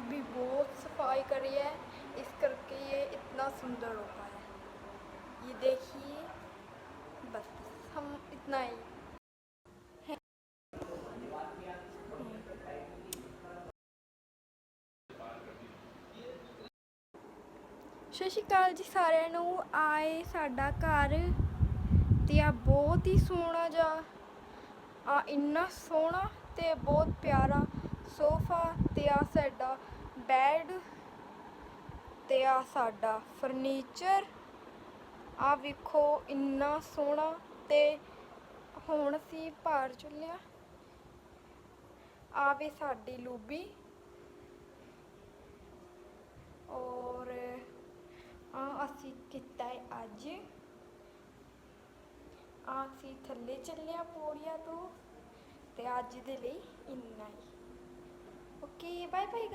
हमने अभी बहुत सफाई करी है इस करके ये इतना सुंदर हो पाया ये देखिए बस हम इतना ही ਸਤਿ ਸ਼੍ਰੀ ਅਕਾਲ ਜੀ ਸਾਰਿਆਂ ਨੂੰ ਆਏ ਸਾਡਾ ਘਰ ਤੇ ਆ ਬਹੁਤ ਹੀ ਸੋਹਣਾ ਜਿਹਾ ਆ ਇੰਨਾ ਸੋਹਣਾ ਤੇ ਬਹੁਤ ਪਿਆਰਾ ਸੋਫਾ ਤੇ ਆ ਤੇ ਸਾਡਾ ਫਰਨੀਚਰ। ਆ ਵੇਖੋ, ਇੰਨਾ ਸੋਹਣਾ ਤੇ ਹੁਣ ਅਸੀਂ ਭਾਰ ਚੁੱਲਿਆ। ਆ ਸਾਡੀ ਲੂਬੀ। ਔਰ ਆ ਅਸੀਂ ਕੀਤਾ ਹੈ ਅੱਜ। ਆ ਅਸੀਂ ਥੱਲੇ ਚੱਲਿਆ ਪੌੜੀਆਂ ਤੋਂ ਤੇ ਅੱਜ ਦੇ ਲਈ ਇੰਨਾ ਹੀ। Okay bye bye